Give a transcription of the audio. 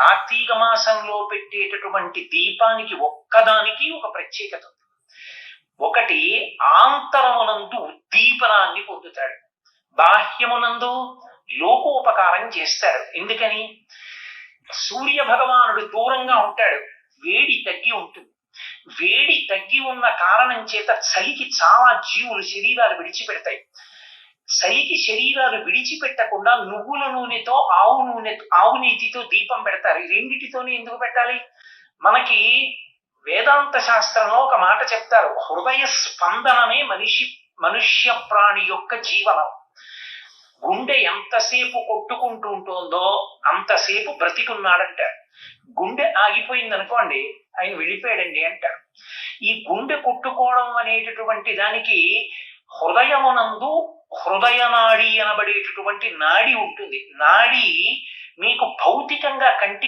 కార్తీక మాసంలో పెట్టేటటువంటి దీపానికి ఒక్కదానికి ఒక ప్రత్యేకత ఉంది. ఒకటి ఆంతరమునందు ఉద్దీపనాన్ని పొందుతాడు. బాహ్యమునందు లోకోపకారం చేస్తాడు ఎందుకని? సూర్య భగవానుడు దూరంగా ఉంటాడు. వేడి తగ్గి ఉంటుంది. వేడి తగ్గి ఉన్న కారణం చేత చలికి చాలా జీవులు శరీరాలు విడిచిపెడతాయి. సరికి శరీరాలు విడిచిపెట్టకుండా నువ్వుల నూనెతో ఆవు నూనె ఆవు నీతితో దీపం పెడతారు. ఈ రెండిటితోనే ఎందుకు పెట్టాలి? మనకి వేదాంత శాస్త్రంలో ఒక మాట చెప్తారు. హృదయ స్పందనమే మనిషి మనుష్య ప్రాణి యొక్క జీవనం. గుండె ఎంతసేపు కొట్టుకుంటూ ఉంటుందో అంతసేపు బ్రతికున్నాడంటారు. గుండె ఆగిపోయింది అనుకోండి ఆయన వెళ్ళిపోయాడండి అంటారు. ఈ గుండె కొట్టుకోవడం అనేటటువంటి దానికి హృదయమునందు హృదయ నాడి అనబడేటటువంటి నాడి ఉంటుంది. నాడి మీకు భౌతికంగా కంటి